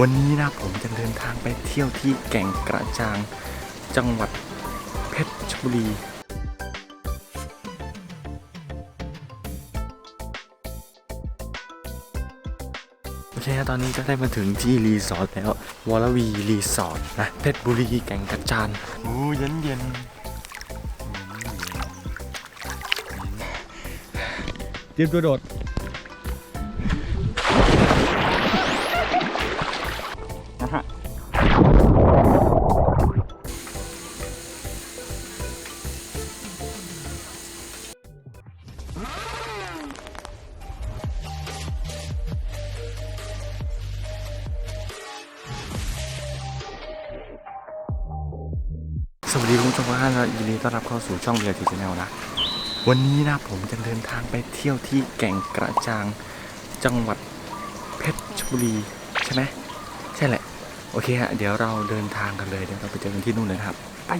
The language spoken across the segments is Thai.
วันนี้นะผมจะเดินทางไปเที่ยวที่แก่งกระจาง จังหวัดเพชรบุรี โอเคนะตอนนี้ก็ได้มาถึงที่รีสอร์ทแล้ว วอลวีรีสอร์ทนะ เพชรบุรีแก่งกระจานโอ้เย็นเย็นเตรียมตัวโดด ต้อนรับเข้าสู่ช่องเบียร์ทีชแนลนะ วันนี้นะผมจะเดินทางไปเที่ยวที่แก่งกระจาง จังหวัดเพชรบุรีใช่ไหมใช่แหละ โอเคฮะ เดี๋ยวเราเดินทางกันเลย เดี๋ยวเราไปเจอกันที่นู่นเลยครับ ไป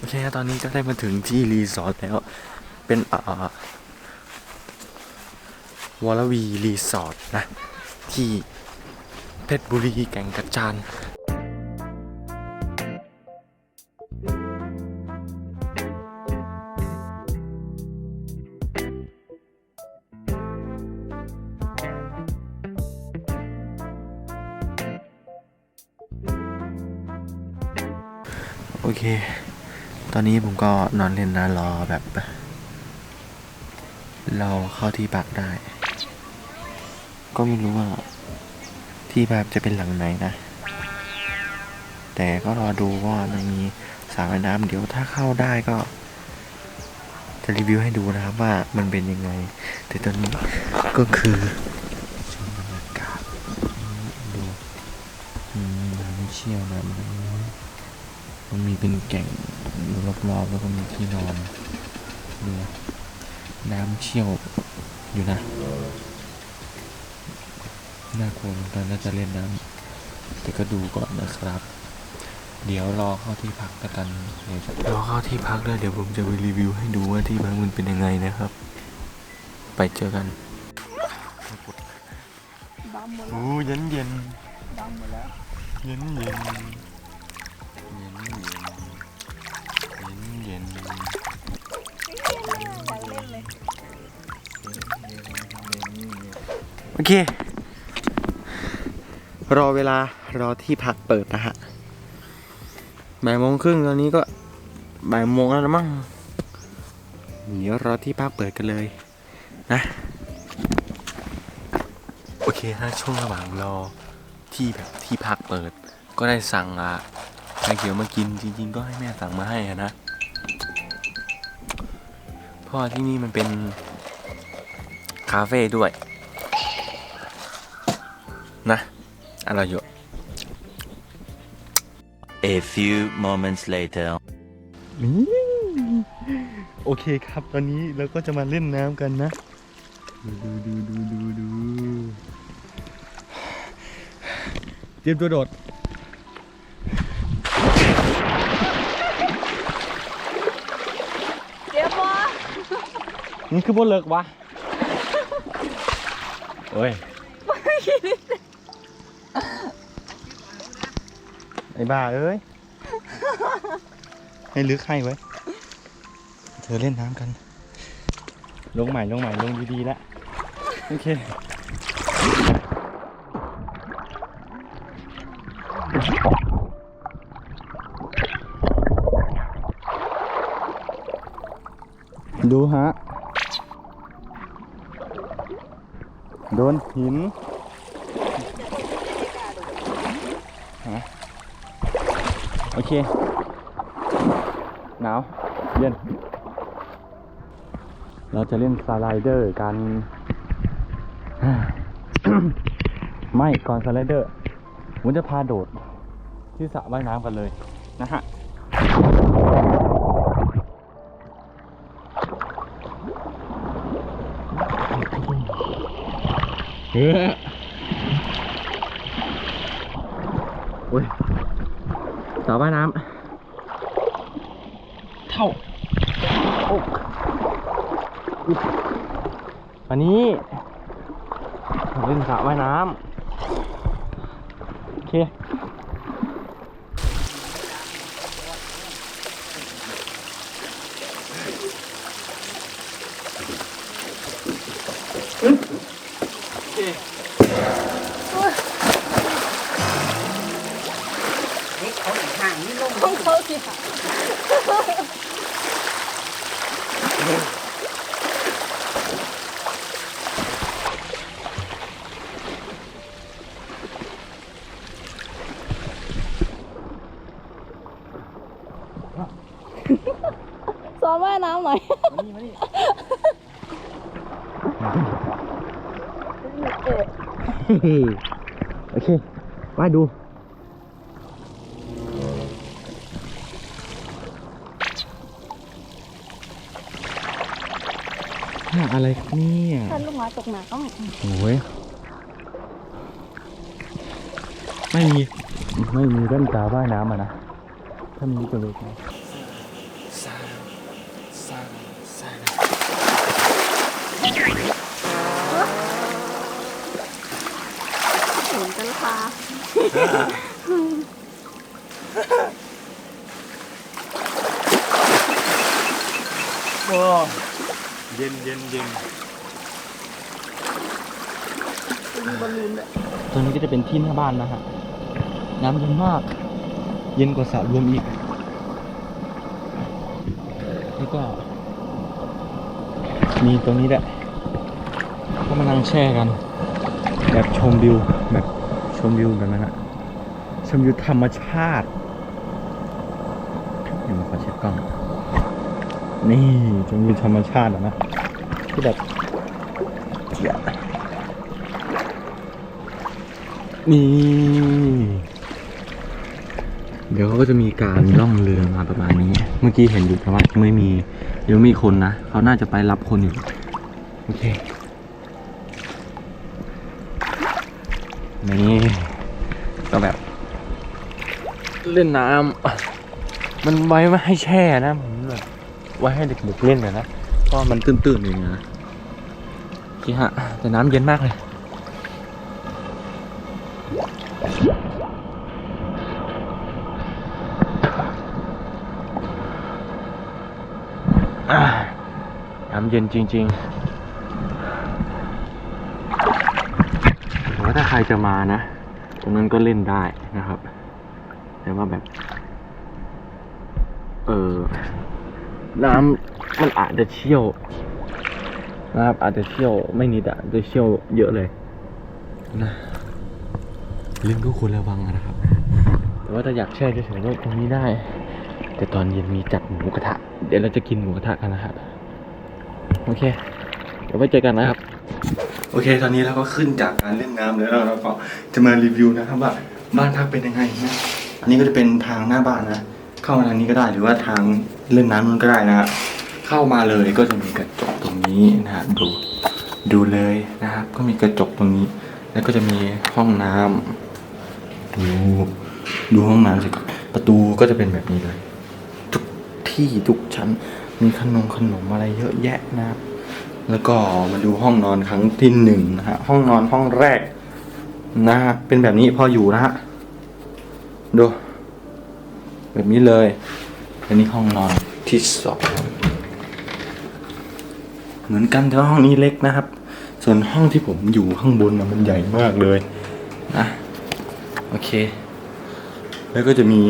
โอเคตอนนี้ก็ได้มาถึงที่รีสอร์ทแล้ว เป็นอ่าวอลวีรีสอร์ทนะ ที่เพชรบุรีแก่งกระจานโอเค ตอนนี้ผมก็นอนเล่นนะรอแบบรอเข้าที่พักได้ ก็ไม่รู้ว่า ที่พักจะเป็นหลังไหนนะ แต่ก็รอดูว่ามันมีสระว่ายน้ำเดี๋ยวถ้าเข้าได้ก็ จะรีวิวให้ดูนะครับว่ามันเป็นยังไง แต่ตอนนี้ก็คือชมบรรยากาศดูอืมน้ำเชี่ยวน้ำน้ำมันมีเป็นแก่ง อยู่รอบๆแล้วก็มีที่นอนดูน้ำเชี่ยวอยู่นะ น่ากลัวเหมือนกันน่าจะเล่นน้ำแต่ก็ดูก่อนนะครับ เดี๋ยวรอเข้าที่พักกันเดี๋ยวจะรอเข้าที่พักแล้วเดี๋ยวผมจะไปรีวิวให้ดูว่าที่พักมันเป็นยังไงนะครับ ไปเจอกันดำหมดโอ้เย็นเย็นดำหมดแล้วเย็นเย็น โอเค รอเวลารอที่พักเปิดนะฮะบ่ายโมงครึ่งตอนนี้ก็บ่ายโมงแล้วมั้งเดี๋ยวรอที่พักเปิดกันเลย นะ โอเคฮะช่วงระหว่างรอที่แบบที่พักเปิด ก็ได้สั่งอะชาเขียวมากินจริง ๆ ก็ให้แม่สั่งมาให้อะนะเพราะที่นี่มันเป็นคาเฟ่ด้วย นะอะไรอยู่ A few moments later. โอเคครับตอนนี้เราก็จะมาเล่นน้ำกันนะ ดูดูดูดูดูเตรียมตัวโดดเดี๋ยวพอนี่คือบนเลิกวะ โอ้ย ไอ้บ้าเอ้ย ให้ลึกให้ไว้ เธอเล่นน้ำกัน ลงใหม่ลงใหม่ลงดีๆแล้วโอเคดูฮะ โดนหินฮะ โอเค หนาว เย็น เราจะเล่นสไลเดอร์กัน ไม่ก่อนสไลเดอร์ผมจะพาโดดที่สระว่ายน้ำกันเลย นะฮะเฮ้ย โอ้ยสระว่ายน้ำเท่าอกอุ๊ยวันนี้เราเล่นสระว่ายน้ำโอเค ของเขาสิค่ะ ซ้อมว่ายน้ำหน่อย โอเคไปดูหาอะไรครับเนี่ยท่านลูกหมาตกหนักต้องโอ้ยไม่มี ไม่มีแว่นตาว่ายน้ำอะนะ ถ้ามีจะเล็กนะเหมือ นกันค่ะเย็นเย็นเย็นมีบอลลูนด้วยตรงนี้ก็จะเป็นที่หน้าบ้านนะฮะ น้ำเย็นมาก เย็นกว่าสระรวมอีก แล้วก็ มีตรงนี้แหละ ก็มานั่งแช่กัน แบบชมวิวแบบ ชมวิวแบบนั้นอะชมวิวธรรมชาติเดี๋ยวมาขอเช็ดกล้อง นี่ชมวิวธรรมชาติอะนะที่แบบเจ๋นี่เดี๋ยวเขาก็จะมีการล่องเรือมาประมาณนี้ เมื่อกี้เห็นอยู่แต่ว่าไม่มียังไม่มีคนนะ เขาน่าจะไปรับคนอยู่ โอเค นี่ก็แบบ เล่นน้ำมันไว้ไม่ให้แช่นะผมแบบไว้ให้เด็กๆเล่นนะนะเพราะมันตื้นๆอย่างเงี้ยนะโอเคฮะแต่น้ำเย็นมากเลยน้ำเย็นจริง ๆแต่ว่าถ้า ใครจะมานะ ตรงนั้นก็เล่นได้นะครับ แต่ว่าแบบ เออน้ำมันอาจจะเชี่ยวนะครับ อาจจะเชี่ยวไม่นิดอะจะเชี่ยวเยอะเลยนะเล่นก็ควรระวังอะนะครับ แต่ว่าถ้าอยากแช่เฉยๆก็ตรงนี้ได้ แต่ตอนเย็นมีจัดหมูกระทะ เดี๋ยวเราจะกินหมูกระทะกันนะครับ โอเค เดี๋ยวไว้เจอกันนะครับ โอเค ตอนนี้เราก็ขึ้นจากการเล่นน้ำแล้วเราก็จะมารีวิวนะครับว่าบ้านพักเป็นยังไงนะอันนี้ก็จะเป็นทางหน้าบ้านนะ เข้ามาทางนี้ก็ได้หรือว่าทางเล่นน้ำนู้นก็ได้นะครับเข้ามาเลยก็จะมีกระจกตรงนี้นะฮะดูดูเลยนะครับ ก็มีกระจกตรงนี้ แล้วก็จะมีห้องน้ำดูดูห้องน้ำสิประตูก็จะเป็นแบบนี้เลย ทุกที่ทุกชั้น มีขนมขนมอะไรเยอะแยะนะครับ แล้วก็มาดูห้องนอนครั้งที่หนึ่งนะฮะห้องนอนห้องแรกนะฮะเป็นแบบนี้พออยู่นะฮะดู แบบนี้เลยอันนี้ห้องนอนที่สองเหมือนกันแต่ห้องนี้เล็กนะครับ ส่วนห้องที่ผมอยู่ข้างบนนะมันใหญ่มากเลยนะโอเค แล้วก็จะมี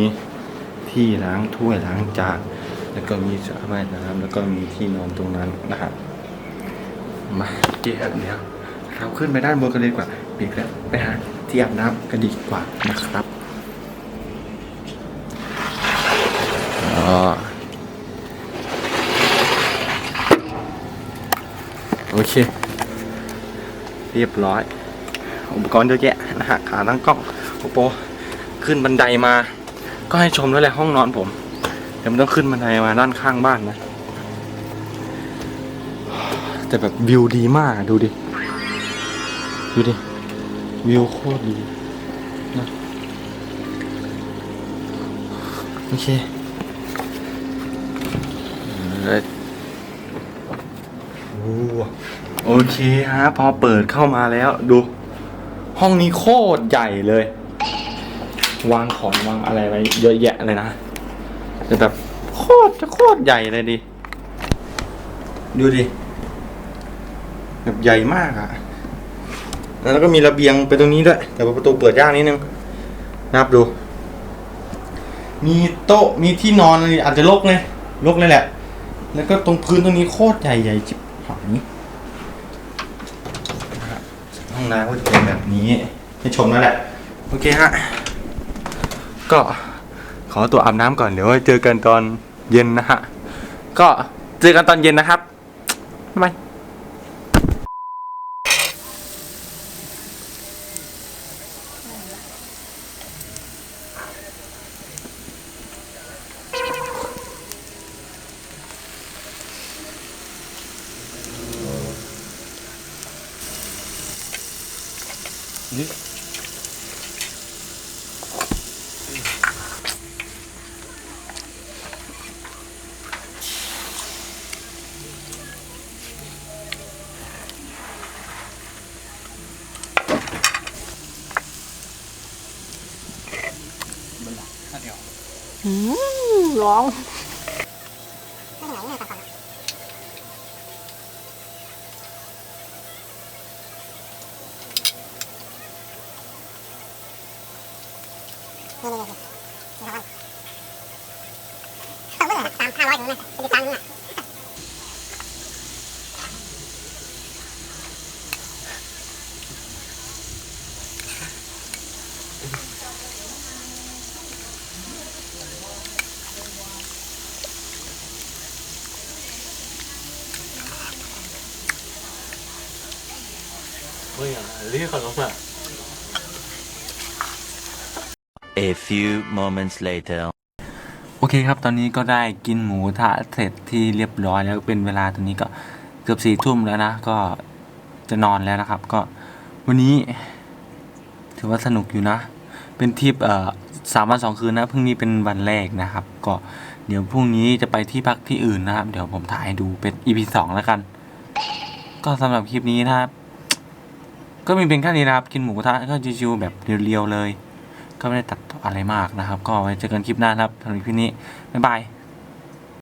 ที่ล้างถ้วยล้างจานแล้วก็มีสระว่ายน้ำแล้วก็มีที่นอนตรงนั้นนะครับ มาเดี๋ยวเดี๋ยวเราขึ้นไปด้านบนกันเลยดีกว่าปีกแล้วไปหาที่อาบน้ำกันดีกว่านะครับโอเค เรียบร้อย อุปกรณ์เยอะแยะนะฮะขาตั้งกล้องโอโปขึ้นบันไดมา ก็ให้ชมแล้วแหละห้องนอนผม เดี๋ยวมันต้องขึ้นบันไดมาด้านข้างบ้านนะ แต่แบบวิวดีมากอะดูดิ ดูดิ วิวโคตรดีนะโอเคเอ้ยโอ้โอเคฮะ พอเปิดเข้ามาแล้วดู ห้องนี้โคตรใหญ่เลย วางของวางอะไรไว้เยอะแยะเลยนะแต่แบบโคตรจะโคตรใหญ่เลยดิ ดูดิ แบบใหญ่มากอะแล้วก็มีระเบียงไปตรงนี้ด้วย แต่ประตูเปิดยากนิดนึงนะครับดู มีโต๊ะมีที่นอนอาจจะรกเลยรกเลยแหละ แล้วก็ตรงพื้นตรงนี้โคตรใหญ่ใหญ่จิบหายนะฮะห้องน้ำก็จะเป็นแบบนี้ให้ชมนั่นแหละ โอเคฮะ ก็ขอตัวอาบน้ำก่อนเดี๋ยวไว้เจอกันตอนเย็นนะฮะ ก็เจอกันตอนเย็นนะครับบ๊ายบาย อืมร้อง เฮ้ยอะเรียกเขาลงมา A few moments later. โอเคครับ ตอนนี้ก็ได้กินหมูกระทะเสร็จที่เรียบร้อยแล้วเป็นเวลาตอนนี้ก็เกือบสี่ทุ่มแล้วนะ ก็จะนอนแล้วนะครับ ก็วันนี้ ถือว่าสนุกอยู่นะ เป็นทริปเอ่อสามวันสองคืนนะ เพิ่งนี้เป็นวันแรกนะครับ ก็เดี๋ยวพรุ่งนี้จะไปที่พักที่อื่นนะครับ เดี๋ยวผมถ่ายให้ดูเป็น EP สองแล้วกัน ก็สำหรับคลิปนี้นะครับ ก็มีเป็นแค่นี้นะครับ กินหมูกระทะก็ชิวๆแบบเรียวๆเลย ก็ไม่ได้ตัดอะไรมากนะครับ ก็ไว้เจอกันคลิปหน้าครับสำหรับคลิปนี้บ๊ายบาย